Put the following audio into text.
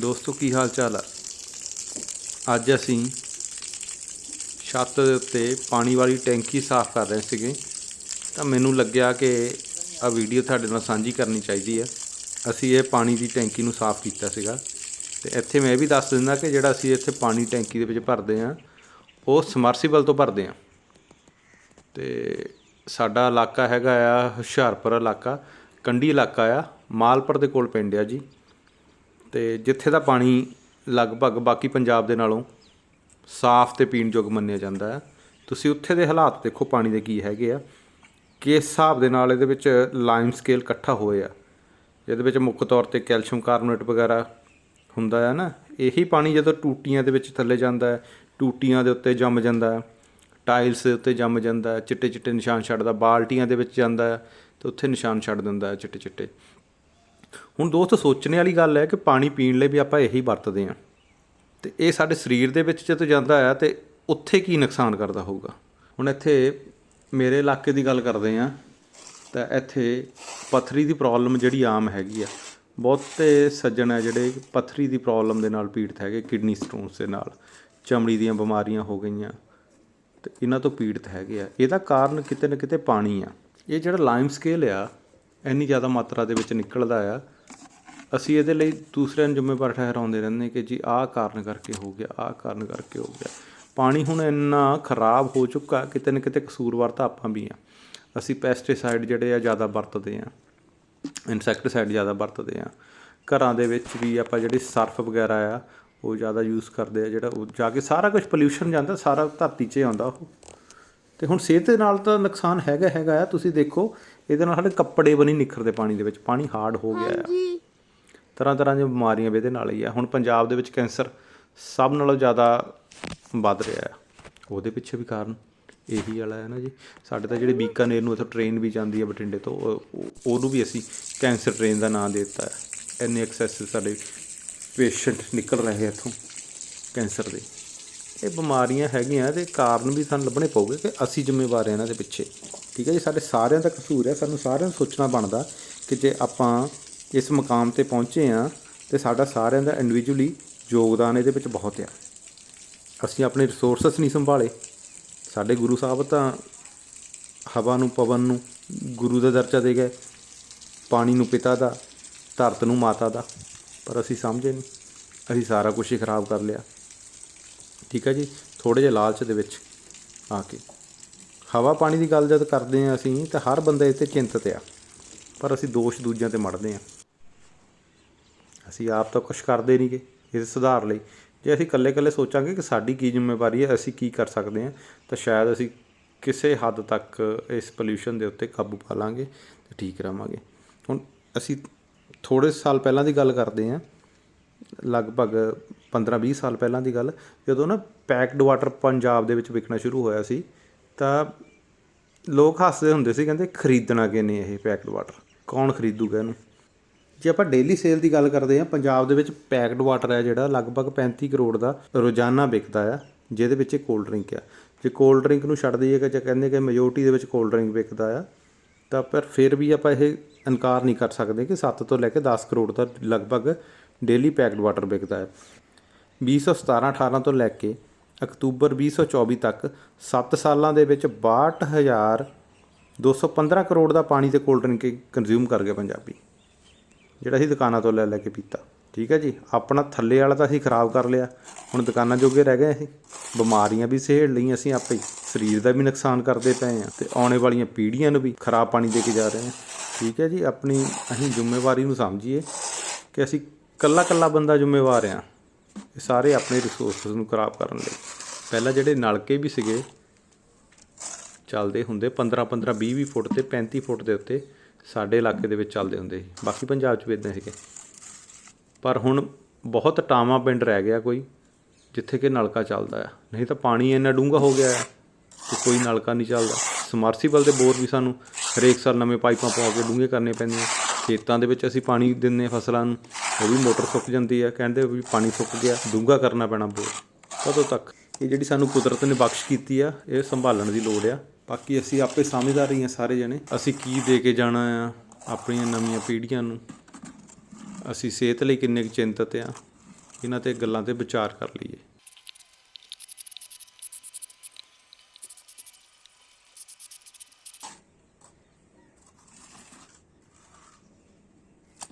ਦੋਸਤੋ, ਕੀ ਹਾਲ ਚਾਲ ਆ? ਅੱਜ ਅਸੀਂ ਛੱਤ ਦੇ ਉੱਤੇ ਪਾਣੀ ਵਾਲੀ ਟੈਂਕੀ ਸਾਫ਼ ਕਰ ਰਹੇ ਸੀਗੇ। ਤਾਂ ਮੈਨੂੰ ਲੱਗਿਆ ਕਿ ਆ ਵੀਡੀਓ ਤੁਹਾਡੇ ਨਾਲ ਸਾਂਝੀ ਕਰਨੀ ਚਾਹੀਦੀ ਹੈ ਅਸੀਂ ਇਹ ਪਾਣੀ ਦੀ ਟੈਂਕੀ ਨੂੰ ਸਾਫ਼ ਕੀਤਾ ਸੀਗਾ। ਤੇ ਇੱਥੇ ਮੈਂ ਇਹ ਵੀ ਦੱਸ ਦਿੰਦਾ ਕਿ ਜਿਹੜਾ ਅਸੀਂ ਇੱਥੇ ਪਾਣੀ ਟੈਂਕੀ ਦੇ ਵਿੱਚ ਭਰਦੇ ਆ, ਉਹ ਸਮਰਸੀਬਲ ਤੋਂ ਭਰਦੇ ਆ। ਤੇ ਸਾਡਾ ਇਲਾਕਾ ਹੈਗਾ ਆ ਹੁਸ਼ਿਆਰਪੁਰ ਇਲਾਕਾ, ਕੰਢੀ ਇਲਾਕਾ ਆ, ਮਾਲਪੁਰ ਦੇ ਕੋਲ ਪਿੰਡ ਆ ਜੀ। ਤੇ ਜਿੱਥੇ ਦਾ ਪਾਣੀ ਲਗਭਗ ਬਾਕੀ ਪੰਜਾਬ ਦੇ ਨਾਲੋਂ ਸਾਫ਼ ਤੇ ਪੀਣ ਯੋਗ ਮੰਨਿਆ ਜਾਂਦਾ ਹੈ, ਤੁਸੀਂ ਉੱਥੇ ਦੇ ਹਾਲਾਤ ਦੇਖੋ ਪਾਣੀ ਦੇ ਕੀ ਹੈਗੇ ਆ, ਕਿਸ ਹਿਸਾਬ ਦੇ ਨਾਲ ਇਹਦੇ ਵਿੱਚ ਲਾਈਮ ਸਕੇਲ ਇਕੱਠਾ ਹੋਏ ਆ ਇਹਦੇ ਵਿੱਚ ਮੁੱਖ ਤੌਰ ਤੇ ਕੈਲਸ਼ੀਅਮ ਕਾਰਬੋਨੇਟ ਵਗੈਰਾ ਹੁੰਦਾ ਹੈ ਨਾ, ਇਹੀ ਪਾਣੀ ਜਦੋਂ ਟੂਟੀਆਂ ਦੇ ਵਿੱਚ ਥੱਲੇ ਜਾਂਦਾ ਹੈ, ਟੂਟੀਆਂ ਦੇ ਉੱਤੇ ਜੰਮ ਜਾਂਦਾ ਹੈ ਟਾਈਲਸ ਦੇ ਉੱਤੇ ਜੰਮ ਜਾਂਦਾ ਹੈ ਚਿੱਟੇ ਚਿੱਟੇ ਨਿਸ਼ਾਨ ਛੱਡਦਾ, ਬਾਲਟੀਆਂ ਦੇ ਵਿੱਚ ਜਾਂਦਾ ਹੈ, ਤੇ ਉੱਥੇ ਨਿਸ਼ਾਨ ਛੱਡ ਦਿੰਦਾ ਹੈ ਚਿੱਟੇ ਚਿੱਟੇ ਹੁਣ ਦੋਸਤ, ਸੋਚਣੇ ਵਾਲੀ ਗੱਲ ਹੈ ਕਿ ਪਾਣੀ ਪੀਣ ਲਈ ਵੀ ਆਪਾਂ ਇਹੀ ਵਰਤਦੇ ਹਾਂ। ਤੇ ਇਹ ਸਾਡੇ ਸਰੀਰ ਦੇ ਵਿੱਚ ਜਦੋਂ ਜਾਂਦਾ ਆ ਤੇ ਉੱਥੇ ਕੀ ਨੁਕਸਾਨ ਕਰਦਾ ਹੋਊਗਾ? ਹੁਣ ਇੱਥੇ ਮੇਰੇ ਇਲਾਕੇ ਦੀ ਗੱਲ ਕਰਦੇ ਆ ਤਾਂ ਇੱਥੇ ਪਥਰੀ ਦੀ ਪ੍ਰੋਬਲਮ ਜਿਹੜੀ ਆਮ ਹੈਗੀ ਆ। ਬਹੁਤੇ ਸੱਜਣ ਆ ਜਿਹੜੇ ਪਥਰੀ ਦੀ ਪ੍ਰੋਬਲਮ ਦੇ ਨਾਲ ਪੀੜਤ ਹੈਗੇ, ਕਿਡਨੀ ਸਟੋਨਸ ਦੇ ਨਾਲ। ਚਮੜੀ ਦੀਆਂ ਬਿਮਾਰੀਆਂ ਹੋ ਗਈਆਂ ਤੇ ਇਹਨਾਂ ਤੋਂ ਪੀੜਤ ਹੈਗੇ ਆ। ਇਹਦਾ ਕਾਰਨ ਕਿਤੇ ਨਾ ਕਿਤੇ ਪਾਣੀ ਆ। ਇਹ ਜਿਹੜਾ ਲਾਈਮ ਸਕੇਲ ਆ ਇੰਨੀ ਜ਼ਿਆਦਾ ਮਾਤਰਾ ਦੇ ਵਿੱਚ ਨਿਕਲਦਾ ਆ, ਅਸੀਂ ਇਹਦੇ ਲਈ ਦੂਸਰਿਆਂ ਨੂੰ ਜ਼ਿੰਮੇਵਾਰ ਠਹਿਰਾਉਂਦੇ ਰਹਿੰਦੇ ਕਿ ਜੀ ਆਹ ਕਾਰਨ ਕਰਕੇ ਹੋ ਗਿਆ, ਆਹ ਕਾਰਨ ਕਰਕੇ ਹੋ ਗਿਆ। ਪਾਣੀ ਹੁਣ ਇੰਨਾ ਖਰਾਬ ਹੋ ਚੁੱਕਾ, ਕਿਤੇ ਨਾ ਕਿਤੇ ਕਸੂਰਵਾਰ ਤਾਂ ਆਪਾਂ ਵੀ ਆ ਅਸੀਂ ਪੈਸਟੀਸਾਈਡ ਜਿਹੜੇ ਆ ਜ਼ਿਆਦਾ ਵਰਤਦੇ ਆ ਇਨਸੈਕਟੀਸਾਈਡ ਜ਼ਿਆਦਾ ਵਰਤਦੇ ਆ ਘਰਾਂ ਦੇ ਵਿੱਚ ਵੀ ਆਪਾਂ ਜਿਹੜੀ ਸਰਫ ਵਗੈਰਾ ਆ, ਉਹ ਜ਼ਿਆਦਾ ਯੂਜ਼ ਕਰਦੇ ਆ ਜਿਹੜਾ ਉਹ ਜਾ ਕੇ ਸਾਰਾ ਕੁਝ ਪੋਲਿਊਸ਼ਨ ਜਾਂਦਾ, ਸਾਰਾ ਧਰਤੀ 'ਚ ਆਉਂਦਾ ਉਹ। ਤੇ ਹੁਣ ਸਿਹਤ ਦੇ ਨਾਲ ਤਾਂ ਨੁਕਸਾਨ ਹੈਗਾ ਹੈਗਾ ਆ। ਤੁਸੀਂ ਦੇਖੋ ਇਹਦੇ ਨਾਲ ਸਾਡੇ ਕੱਪੜੇ ਨਹੀਂ ਨਿਖਰਦੇ ਪਾਣੀ ਦੇ ਵਿੱਚ। ਪਾਣੀ ਹਾਰਡ ਹੋ ਗਿਆ ਆ। ਤਰ੍ਹਾਂ ਤਰ੍ਹਾਂ ਦੀਆਂ ਬਿਮਾਰੀਆਂ ਵੀ ਇਹਦੇ ਨਾਲ ਹੀ ਆ। ਹੁਣ ਪੰਜਾਬ ਦੇ ਵਿੱਚ ਕੈਂਸਰ ਸਭ ਨਾਲੋਂ ਜ਼ਿਆਦਾ ਵੱਧ ਰਿਹਾ ਆ। ਉਹਦੇ ਪਿੱਛੇ ਵੀ ਕਾਰਨ ਇਹੀ ਵਾਲਾ ਹੈ ਨਾ ਜੀ। ਸਾਡੇ ਤਾਂ ਜਿਹੜੇ ਬੀਕਾਨੇਰ ਨੂੰ ਇੱਥੋਂ ਟ੍ਰੇਨ ਵੀ ਜਾਂਦੀ ਹੈ ਬਠਿੰਡੇ ਤੋਂ ਉਹ- ਉਹ- ਉਹਨੂੰ ਵੀ ਅਸੀਂ ਕੈਂਸਰ ਟ੍ਰੇਨ ਦਾ ਨਾਮ ਦੇ ਦਿੱਤਾ। ਹੈ ਇੰਨੇ ਐਕਸੈਸ ਸਾਡੇ ਪੇਸ਼ੈਂਟ ਨਿਕਲ ਰਹੇ ਇੱਥੋਂ ਕੈਂਸਰ ਦੇ। ਇਹ ਬਿਮਾਰੀਆਂ ਹੈਗੀਆਂ ਤੇ ਕਾਰਨ ਵੀ ਸਾਨੂੰ ਲੱਭਣੇ ਪਊਗੇ ਕਿ ਅਸੀਂ ਜ਼ਿੰਮੇਵਾਰ ਹਾਂ ਇਹਨਾਂ ਦੇ ਪਿੱਛੇ। ਠੀਕ ਹੈ ਜੀ, ਸਾਡੇ ਸਾਰਿਆਂ ਦਾ ਕਸੂਰ ਹੈ, ਸਾਨੂੰ ਸਾਰਿਆਂ ਨੂੰ ਸੋਚਣਾ ਬਣਦਾ ਕਿ ਜੇ ਆਪਾਂ ਇਸ ਮੁਕਾਮ ਤੇ ਪਹੁੰਚੇ ਆ ਤੇ ਸਾਡਾ ਸਾਰਿਆਂ ਦਾ ਇੰਡੀਵਿਜੂਅਲੀ ਯੋਗਦਾਨ ਇਹਦੇ ਵਿੱਚ ਬਹੁਤ ਆ। ਅਸੀਂ ਆਪਣੇ ਰਿਸੋਰਸਸ ਨਹੀਂ ਸੰਭਾਲੇ। ਸਾਡੇ ਗੁਰੂ ਸਾਹਿਬ ਤਾਂ ਹਵਾ ਨੂੰ, ਪਵਨ ਨੂੰ, ਗੁਰੂ ਦਾ ਦਰਜਾ ਦੇ ਗਏ, ਪਾਣੀ ਨੂੰ ਪਿਤਾ ਦਾ, ਧਰਤ ਨੂੰ ਮਾਤਾ ਦਾ, ਪਰ ਅਸੀਂ ਸਮਝੇ ਨਹੀਂ। ਅਸੀਂ ਸਾਰਾ ਕੁਝ ਹੀ ਖਰਾਬ ਕਰ ਲਿਆ। ਠੀਕ ਹੈ ਜੀ ਥੋੜੇ ਜਿਹੇ ਲਾਲਚ ਦੇ ਵਿੱਚ ਆ ਕੇ। ਹਵਾ ਪਾਣੀ ਦੀ ਗੱਲ ਜਦ ਕਰਦੇ ਆ ਅਸੀਂ, ਤਾਂ ਹਰ ਬੰਦਾ ਇਹ ਤੇ ਚਿੰਤਤ ਆ, ਪਰ ਅਸੀਂ ਦੋਸ਼ ਦੂਜਿਆਂ ਤੇ ਮੜਦੇ ਆ ਅਸੀਂ ਆਪ ਤਾਂ ਕੁਝ ਕਰਦੇ ਨਹੀਂਗੇ ਇਸ ਸੁਧਾਰ ਲਈ। ਜੇ ਅਸੀਂ ਇਕੱਲੇ-ਇਕੱਲੇ ਸੋਚਾਂਗੇ ਕਿ ਸਾਡੀ ਕੀ ਜ਼ਿੰਮੇਵਾਰੀ ਹੈ, ਅਸੀਂ ਕੀ ਕਰ ਸਕਦੇ ਹਾਂ, ਤਾਂ ਸ਼ਾਇਦ ਅਸੀਂ ਕਿਸੇ ਹੱਦ ਤੱਕ ਇਸ ਪੋਲਿਊਸ਼ਨ ਦੇ ਉੱਤੇ ਕਾਬੂ ਪਾ ਲਾਂਗੇ ਤੇ ਠੀਕ ਰਹਾਂਗੇ। ਹੁਣ ਅਸੀਂ ਥੋੜੇ ਸਾਲ ਪਹਿਲਾਂ ਦੀ ਗੱਲ ਕਰਦੇ ਹਾਂ ਲਗਭਗ 15-20 ਸਾਲ ਪਹਿਲਾਂ ਦੀ ਗੱਲ, ਜਦੋਂ ਨਾ ਪੈਕਡ ਵਾਟਰ ਪੰਜਾਬ ਦੇ ਵਿੱਚ ਵਿਕਣਾ ਸ਼ੁਰੂ ਹੋਇਆ ਸੀ, ਤਾਂ ਲੋਕ ਹੱਸਦੇ ਹੁੰਦੇ ਸੀ, ਕਹਿੰਦੇ ਖਰੀਦਣਾ ਕਿਨੇ ਇਹ ਪੈਕਡ ਵਾਟਰ? ਕੌਣ ਖਰੀਦੂਗਾ ਇਹਨੂੰ? ਜੇ ਆਪਾਂ ਡੇਲੀ ਸੇਲ ਦੀ ਗੱਲ ਕਰਦੇ ਹਾਂ, ਪੰਜਾਬ ਦੇ ਵਿੱਚ ਪੈਕਡ ਵਾਟਰ ਹੈ ਜਿਹੜਾ ਲਗਭਗ 35 ਕਰੋੜ ਦਾ ਰੋਜ਼ਾਨਾ ਵਿਕਦਾ ਆ, ਜਿਹਦੇ ਵਿੱਚ ਇਹ ਕੋਲਡ ਡਰਿੰਕ ਆ। ਜੇ ਕੋਲਡ ਡਰਿੰਕ ਨੂੰ ਛੱਡ ਦਈਏ ਕਿ ਜੇ ਕਹਿੰਦੇ ਕਿ ਮੈਜੋਰਟੀ ਦੇ ਵਿੱਚ ਕੋਲਡ ਡਰਿੰਕ ਵਿਕਦਾ ਆ, ਤਾਂ ਪਰ ਫਿਰ ਵੀ ਆਪਾਂ ਇਹ ਇਨਕਾਰ ਨਹੀਂ ਕਰ ਸਕਦੇ ਕਿ 7 ਤੋਂ ਲੈ ਕੇ 10 ਕਰੋੜ ਦਾ ਲਗਭਗ ਡੇਲੀ ਪੈਕਡ ਵਾਟਰ ਵਿਕਦਾ ਹੈ। 2017 18 ਤੋਂ ਲੈ ਕੇ ਅਕਤੂਬਰ 2024 ਤੱਕ 7 ਸਾਲਾਂ ਦੇ ਵਿੱਚ 62215 ਕਰੋੜ ਦਾ ਪਾਣੀ ਤੇ ਕੋਲਡ ਡਰਿੰਕ ਕੰਜ਼ਿਊਮ ਕਰ ਗਏ ਪੰਜਾਬੀ। ਜਿਹੜਾ ਅਸੀਂ ਦੁਕਾਨਾਂ ਤੋਂ ਲੈ ਲੈ ਕੇ ਪੀਤਾ। ਠੀਕ ਹੈ ਜੀ? ਆਪਣਾ ਥੱਲੇ ਵਾਲਾ ਤਾਂ ਅਸੀਂ ਖਰਾਬ ਕਰ ਲਿਆ। ਹੁਣ ਦੁਕਾਨਾਂ ਜੋਗੇ ਰਹਿ ਗਏ ਅਸੀਂ। ਬਿਮਾਰੀਆਂ ਵੀ ਸਹੇੜ ਲਈਆਂ ਅਸੀਂ ਆਪੇ ਸਰੀਰ ਦਾ ਵੀ ਨੁਕਸਾਨ ਕਰਦੇ ਪਏ ਆ ਤੇ ਆਉਣੇ ਵਾਲੀਆਂ ਪੀੜ੍ਹੀਆਂ ਨੂੰ ਵੀ ਖਰਾਬ ਪਾਣੀ ਦੇ ਕੇ ਜਾ ਰਹੇ ਹਾਂ। ਠੀਕ ਹੈ ਜੀ? ਆਪਣੀ ਅਸੀਂ ਜ਼ਿੰਮੇਵਾਰੀ ਨੂੰ ਸਮਝੀਏ ਕਿ ਅਸੀਂ ਕੱਲਾ ਕੱਲਾ ਬੰਦਾ ਜ਼ਿੰਮੇਵਾਰ ਆ। ਇਹ ਸਾਰੇ ਆਪਣੇ ਰਿਸੋਰਸਸ ਨੂੰ ਖਰਾਬ ਕਰਨ ਲਈ। ਪਹਿਲਾਂ ਜਿਹੜੇ ਨਲਕੇ ਵੀ ਸੀਗੇ, ਚੱਲਦੇ ਹੁੰਦੇ 15 15 20 20 ਫੁੱਟ ਤੇ 35 ਫੁੱਟ ਦੇ ਉੱਤੇ ਸਾਡੇ ਇਲਾਕੇ ਦੇ ਵਿੱਚ ਚੱਲਦੇ ਹੁੰਦੇ ਸੀ। ਬਾਕੀ ਪੰਜਾਬ 'ਚ ਵੀ ਇਦਾਂ ਸੀਗੇ। ਪਰ ਹੁਣ ਬਹੁਤ ਟਾਵਾਂ ਪਿੰਡ ਰਹਿ ਗਿਆ ਕੋਈ, ਜਿੱਥੇ ਕਿ ਨਲਕਾ ਚੱਲਦਾ ਆ। ਨਹੀਂ ਤਾਂ ਪਾਣੀ ਇੰਨਾ ਡੂੰਘਾ ਹੋ ਗਿਆ ਹੈ ਕਿ ਕੋਈ ਨਲਕਾ ਨਹੀਂ ਚੱਲਦਾ। ਸਮਰਸੀਬਲ ਦੇ ਬੋਰ ਵੀ ਸਾਨੂੰ ਹਰੇਕ ਸਾਲ ਨਵੇਂ ਪਾਈਪਾਂ ਪਵਾ ਕੇ ਡੂੰਘੇ ਕਰਨੇ ਆ। ਖੇਤਾਂ ਦੇ ਵਿੱਚ ਅਸੀਂ ਪਾਣੀ ਦਿੰਨੇ ਫਸਲਾਂ ਨੂੰ, ਉਹ ਵੀ ਮੋਟਰ ਸੁੱਕ ਜਾਂਦੀ ਆ ਕਹਿੰਦੇ ਵੀ ਪਾਣੀ ਸੁੱਕ ਗਿਆ, ਡੂੰਘਾ ਕਰਨਾ ਪੈਣਾ ਬੋਰ ਕਦੋਂ ਤੱਕ? ਇਹ ਜਿਹੜੀ ਸਾਨੂੰ ਕੁਦਰਤ ਨੇ ਬਖਸ਼ ਕੀਤੀ ਆ, ਇਹ ਸੰਭਾਲਣ ਦੀ ਲੋੜ ਆ। ਬਾਕੀ ਅਸੀਂ ਆਪੇ ਸਮਝਦਾਰ ਹੀ ਆ ਸਾਰੇ ਜਣੇ, ਅਸੀਂ ਕੀ ਦੇ ਕੇ ਜਾਣਾ ਆ, ਆਪਣੀਆਂ ਨਵੀਆਂ ਪੀੜ੍ਹੀਆਂ ਨੂੰ? ਅਸੀਂ ਸਿਹਤ ਲਈ ਕਿੰਨੇ ਕੁ ਚਿੰਤਤ ਆ, ਇਹਨਾਂ ਤੇ ਗੱਲਾਂ ਤੇ ਵਿਚਾਰ ਕਰ ਲਈਏ।